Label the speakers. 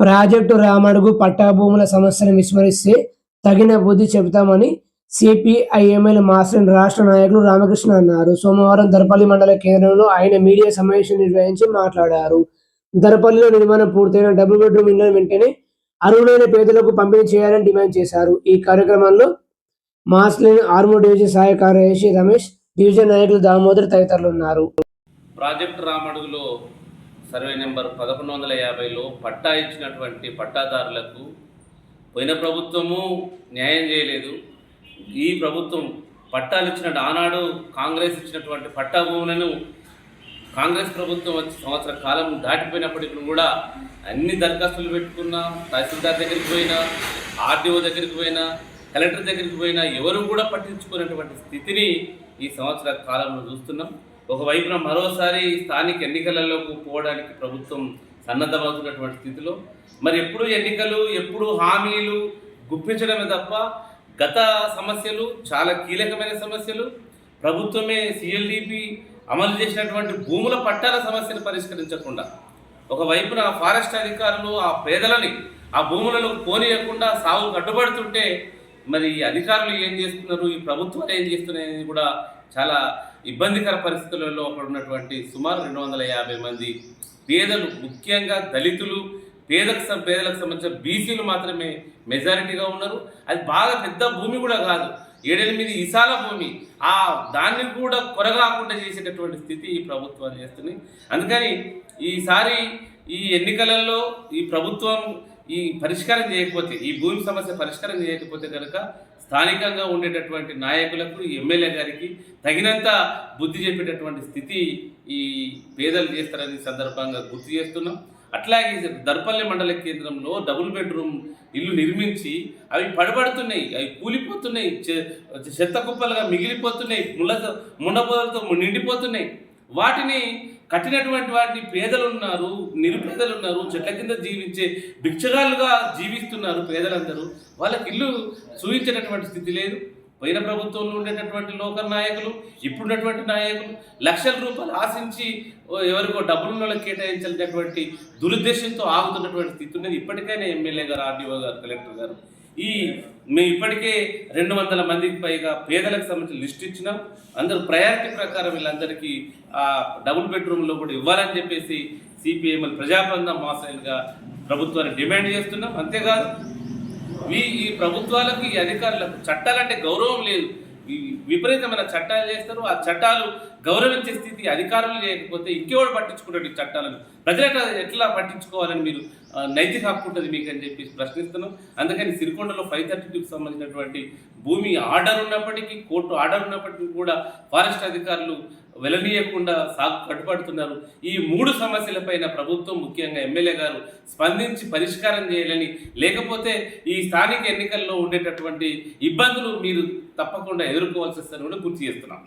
Speaker 1: Project Ramadugu పట్టాభూముల సమస్యను విస్మరిస్తే తగిన బుద్ధి చెబుతామని సిపిఐఎంఎల్ మాస్టర్ రాష్ట్ర నాయకులు రామకృష్ణ అన్నారు. సోమవారం దర్పల్లి మండల కేంద్రంలో ఆయన మీడియా సమావేశం నిర్వహించి మాట్లాడారు. దర్పల్లిలో నిర్మాణం పూర్తయిన డబుల్ బెడ్రూమ్ ఇళ్ళను వెంటనే అర్హులైన పేదలకు పంపిణీ చేయాలని డిమాండ్ చేశారు. ఈ కార్యక్రమంలో మాస్లైన్ ఆర్మూర్ డివిజన్ సహాయ కార్యదర్శి రమేష్ డివిజన్ నాయకులు దామోదర్ తదితరులు ఉన్నారు.
Speaker 2: ప్రాజెక్టు రామడుగులో సర్వే నెంబర్ పదకొండు వందల యాభైలో పట్టా ఇచ్చినటువంటి పట్టాదారులకు పోయిన ప్రభుత్వము న్యాయం చేయలేదు. ఈ ప్రభుత్వం పట్టాలు ఇచ్చిన ఆనాడు కాంగ్రెస్ ఇచ్చినటువంటి పట్టా భూములను కాంగ్రెస్ ప్రభుత్వం వచ్చి సంవత్సర కాలం దాటిపోయినప్పటికీ కూడా అన్ని దరఖాస్తులు పెట్టుకున్నా తహసీల్దార్ దగ్గరికి పోయినా ఆర్డీఓ దగ్గరికి పోయినా కలెక్టర్ దగ్గరికి పోయినా ఎవరు కూడా పట్టించుకునేటువంటి స్థితిని ఈ సంవత్సర కాలంలో చూస్తున్నాం. ఒకవైపున మరోసారి స్థానిక ఎన్నికలలోకి పోవడానికి ప్రభుత్వం సన్నద్ధమవుతున్నటువంటి స్థితిలో మరి ఎప్పుడు ఎన్నికలు ఎప్పుడు హామీలు గుప్పించడమే తప్ప గత సమస్యలు చాలా కీలకమైన సమస్యలు ప్రభుత్వమే సిఎల్డిపి అమలు చేసినటువంటి భూముల పట్టాల సమస్యను పరిష్కరించకుండా ఒకవైపున ఫారెస్ట్ అధికారులు ఆ పేదలని ఆ భూములను పోనీయకుండా సాగు కట్టుబడుతుంటే మరి ఈ అధికారులు ఏం చేస్తున్నారు? ఈ ప్రభుత్వాలు ఏం చేస్తున్నాయని కూడా చాలా ఇబ్బందికర పరిస్థితులలో ఉన్నటువంటి సుమారు రెండు వందల యాభై మంది పేదలు ముఖ్యంగా దళితులు పేదకు పేదలకు సంబంధించిన బీసీలు మాత్రమే మెజారిటీగా ఉన్నారు. అది బాగా పెద్ద భూమి కూడా కాదు. ఏడెనిమిది ఇసాల భూమి. ఆ దాన్ని కూడా కొరగాకుండా చేసేటటువంటి స్థితి ఈ ప్రభుత్వాలు చేస్తున్నాయి. అందుకని ఈసారి ఈ ఎన్నికలలో ఈ ప్రభుత్వం ఈ పరిష్కారం చేయకపోతే ఈ భూమి సమస్య పరిష్కారం చేయకపోతే కనుక స్థానికంగా ఉండేటటువంటి నాయకులకు ఎమ్మెల్యే గారికి తగినంత బుద్ధి చెప్పేటటువంటి స్థితి ఈ పేదలు చేస్తారని సందర్భంగా గుర్తు చేస్తున్నాం. అట్లాగే దర్పల్లి మండల కేంద్రంలో డబుల్ బెడ్రూమ్ ఇల్లు నిర్మించి అవి పడబడుతున్నాయి అవి కూలిపోతున్నాయి చె- చెత్త కుప్పలుగా మిగిలిపోతున్నాయి ముళ్ళ ముండపోలతో నిండిపోతున్నాయి. వాటిని కట్టినటువంటి వాటిని పేదలు ఉన్నారు నిరుపేదలు ఉన్నారు చెట్ల కింద జీవించే భిక్షగాలుగా జీవిస్తున్నారు పేదలందరూ. వాళ్ళకి ఇల్లు చూపించేటటువంటి స్థితి లేదు. పోయిన ప్రభుత్వంలో ఉండేటటువంటి లోకల్ నాయకులు ఇప్పుడున్నటువంటి నాయకులు లక్షల రూపాయలు ఆశించి ఎవరికో డబ్బులు వాళ్ళకి కేటాయించాలనేటువంటి దురుద్దేశంతో ఆగుతున్నటువంటి స్థితి ఉన్నది. ఇప్పటికైనా ఎమ్మెల్యే గారు ఆర్డీఓ గారు కలెక్టర్ గారు ఈ మేము ఇప్పటికే రెండు వందల మందికి పైగా పేదలకు సంబంధించిన లిస్ట్ ఇచ్చినాం. అందరూ ప్రయారిటీ ప్రకారం వీళ్ళందరికీ ఆ డబుల్ బెడ్రూమ్లో కూడా ఇవ్వాలని చెప్పేసి సిపిఎంఎల్ ప్రజాబంధం మాసైన్గా ప్రభుత్వాన్ని డిమాండ్ చేస్తున్నాం. అంతేకాదు ఈ ఈ ప్రభుత్వాలకు ఈ అధికారులకు చట్టాలంటే గౌరవం లేదు. విపరీతమైన చట్టాలు చేస్తారు. ఆ చట్టాలు గౌరవించే స్థితి అధికారులు లేకపోతే ఇంకెవడు పట్టించుకుంటాడు ఈ చట్టాలను? ప్రజలు ఎట్లా ఎట్లా పట్టించుకోవాలని మీరు నైతిక హక్కు ఉంటుంది మీకు అని చెప్పి ప్రశ్నిస్తున్నాం. అందుకని సిరికొండలో ఫైవ్ థర్టీ టూకి సంబంధించినటువంటి భూమి ఆర్డర్ ఉన్నప్పటికీ కోర్టు ఆర్డర్ ఉన్నప్పటికీ కూడా ఫారెస్ట్ అధికారులు వెలనీయకుండా సాగు కట్టుబడుతున్నారు. ఈ మూడు సమస్యలపైన ప్రభుత్వం ముఖ్యంగా ఎమ్మెల్యే గారు స్పందించి పరిష్కారం చేయాలని లేకపోతే ఈ స్థానిక ఎన్నికల్లో ఉండేటటువంటి ఇబ్బందులు మీరు తప్పకుండా ఎదుర్కోవాల్సి వస్తారని కూడా గుర్తు చేస్తున్నాం.